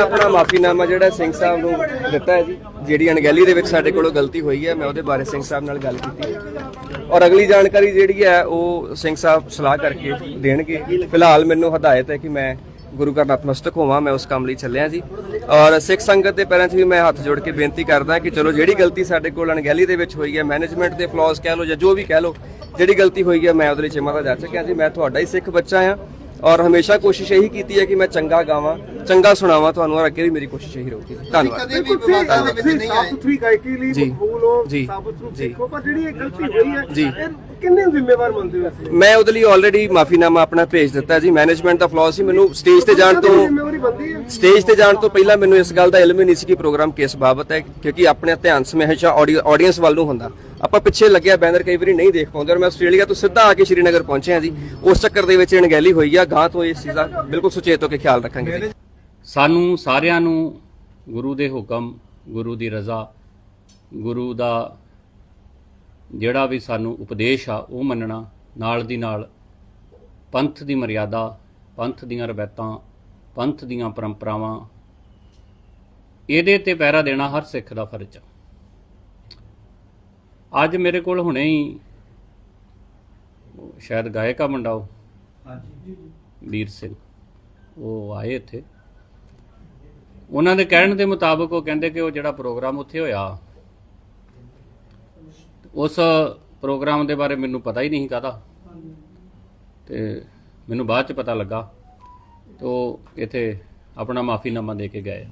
ਆਪਣਾ ਮਾਫੀਨਾਮਾ ਜਿਹੜਾ ਸਿੰਘ ਸਾਹਿਬ ਨੂੰ ਦਿੱਤਾ ਹੈ ਜੀ, ਜਿਹੜੀ ਅਣਗਹਿਲੀ ਦੇ ਵਿੱਚ ਸਾਡੇ ਕੋਲੋਂ ਗਲਤੀ ਹੋਈ ਹੈ, ਮੈਂ ਉਹਦੇ ਬਾਰੇ ਸਿੰਘ ਸਾਹਿਬ ਨਾਲ ਗੱਲ ਕੀਤੀ ਹੈ। ਔਰ ਅਗਲੀ ਜਾਣਕਾਰੀ ਜਿਹੜੀ ਹੈ, ਉਹ ਸਿੰਘ ਸਾਹਿਬ ਸਲਾਹ ਕਰਕੇ ਦੇਣਗੇ। ਫਿਲਹਾਲ ਮੈਨੂੰ ਹਦਾਇਤ ਹੈ ਕਿ ਮੈਂ ਗੁਰੂ ਘਰ ਨਤਮਸਤਕ ਹੋਵਾਂ, ਮੈਂ ਉਸ ਕੰਮ ਲਈ ਚੱਲਿਆ ਜੀ। ਔਰ ਸਿੱਖ ਸੰਗਤ ਦੇ ਪੈਰਾਂ 'ਚ ਵੀ ਮੈਂ ਹੱਥ ਜੋੜ ਕੇ ਬੇਨਤੀ ਕਰਦਾ ਕਿ ਚਲੋ ਜਿਹੜੀ ਗਲਤੀ ਸਾਡੇ ਕੋਲ ਅਣਗਹਿਲੀ ਦੇ ਵਿੱਚ ਹੋਈ ਹੈ ਮੈਨੇਜਮੈਂਟ ਦੇ ਫਲॉज ਕਹਿ ਲਓ ਜਾਂ ਜੋ ਵੀ ਕਹਿ ਲਓ, ਜਿਹੜੀ ਗਲਤੀ ਹੋਈ ਹੈ, ਮੈਂ ਉਹਦੇ ਲਈ ਚਿਮਾ ਜਾ ਚੁੱਕਿਆ ਜੀ। ਮੈਂ ਤੁਹਾਡਾ ਹੀ ਸਿੱਖ ਬੱਚਾ ਆ ਔਰ ਹਮੇਸ਼ਾ ਕੋਸ਼ਿਸ਼ ਇਹੀ ਕੀਤੀ ਹੈ ਕਿ ਮੈਂ ਚੰਗਾ ਗਾਵਾਂ ਚੰਗਾ ਸੁਣਾਵਾਂ ਤੁਹਾਨੂੰ ਔਰ ਅੱਗੇ ਵੀ ਮੇਰੀ ਕੋਸ਼ਿਸ਼ ਇਹੀ ਰਹੂਗੀ। ਧੰਨਵਾਦ। ਕਦੇ ਵੀ ਵਿਵਾਦਾਂ ਦੇ ਵਿੱਚ ਨਹੀਂ ਸਾਫ਼ ਆਏ। ਸੁਥਰੀ ਗਾਇਕੀ ਲਈ। ਮਕਬੂਲ ਹੋ। ਸਾਬਤ ਨੂੰ। ਸਿੱਖੋ ਪਰ ਜਿਹੜੀ ਇਹ ਗਲਤੀ ਹੋਈ ਹੈ ਕਿੰਨੇ ਜ਼ਿੰਮੇਵਾਰ ਮੰਨਦੇ ਹੋ ਇਸ ਮੈਂ ਉਹਦੇ ਲਈ ਆਲਰੇਡੀ ਮਾਫੀਨਾਮਾ ਆਪਣਾ ਭੇਜ ਦਿੱਤਾ ਜੀ। ਮੈਨੇਜਮੈਂਟ ਦਾ ਫਲॉ ਸੀ ਮੈਨੂੰ ਸਟੇਜ ਤੇ ਜਾਣ ਤੋਂ ਸਟੇਜ ਤੇ ਜਾਣ ਤੋਂ ਪਹਿਲਾਂ ਮੈਨੂੰ ਇਸ ਗੱਲ ਦਾ ਇਲਮ ਹੀ ਨਹੀਂ ਸੀ ਕਿ ਪ੍ਰੋਗਰਾਮ ਕਿਸ ਬਾਬਤ ਹੈ ਕਿਉਂਕਿ ਆਪਣੇ ਧਿਆਨ ਸਮੇਂ ਹਮੇਸ਼ਾ ਆਡੀਅנס ਵੱਲ ਨੂੰ ਹੁੰਦਾ। ਆਪਾਂ ਪਿੱਛੇ ਲੱਗਿਆ ਬੈਨਰ ਕਈ ਵਾਰੀ ਨਹੀਂ ਦੇਖ ਪਾਉਂਦੇ ਔਰ ਮੈਂ ਆਸਟ੍ਰੇਲੀਆ ਤੋਂ ਸਿੱਧਾ ਆ ਕੇ ਸ਼੍ਰੀਨਗਰ ਪਹੁੰਚਿਆ ਜੀ। ਉਸ ਚੱਕਰ ਦੇ ਵਿੱਚ ਅਣਗਹਿਲੀ ਹੋਈ ਆ ਗਾਂ ਤੋਂ ਇਸ ਚੀਜ਼ ਦਾ ਬਿਲਕੁਲ ਸੁਚੇਤ ਹੋ ਕੇ ਖਿਆਲ ਰੱਖਾਂਗੇ ਜੀ। ਸਾਨੂੰ ਸਾਰਿਆਂ ਨੂੰ ਗੁਰੂ ਦੇ ਹੁਕਮ, ਗੁਰੂ ਦੀ ਰਜ਼ਾ, ਗੁਰੂ ਦਾ ਜਿਹੜਾ ਵੀ ਸਾਨੂੰ ਉਪਦੇਸ਼ ਆ, ਉਹ ਮੰਨਣਾ, ਨਾਲ ਦੀ ਨਾਲ ਪੰਥ ਦੀ ਮਰਿਆਦਾ, ਪੰਥ ਦੀਆਂ ਰਵਾਇਤਾਂ, ਪੰਥ ਦੀਆਂ ਪਰੰਪਰਾਵਾਂ, ਇਹਦੇ ਤੇ ਪਹਿਰਾ ਦੇਣਾ ਹਰ ਸਿੱਖ ਦਾ ਫਰਜ਼ ਆ। ਅੱਜ ਮੇਰੇ ਕੋਲ ਹੁਣੇ ਹੀ ਸ਼ਾਇਦ ਗਾਇਕਾ ਮੁੰਡਾ ਉਹ। ਵੀਰ ਸਿੰਘ। ਉਹ ਆਏ ਇੱਥੇ। ਉਹਨਾਂ ਦੇ ਕਹਿਣ ਦੇ ਮੁਤਾਬਕ ਉਹ ਕਹਿੰਦੇ ਕਿ ਉਹ ਜਿਹੜਾ ਪ੍ਰੋਗਰਾਮ ਉੱਥੇ ਹੋਇਆ ਉਸ ਪ੍ਰੋਗਰਾਮ ਦੇ ਬਾਰੇ ਮੈਨੂੰ ਪਤਾ ਹੀ ਨਹੀਂ ਕਾਹਦਾ। ਤੇ ਮੈਨੂੰ ਬਾਅਦ ਚ ਪਤਾ ਲੱਗਾ ਤੇ ਇੱਥੇ ਆਪਣਾ ਮਾਫੀਨਾਮਾ ਦੇ ਕੇ ਗਏ।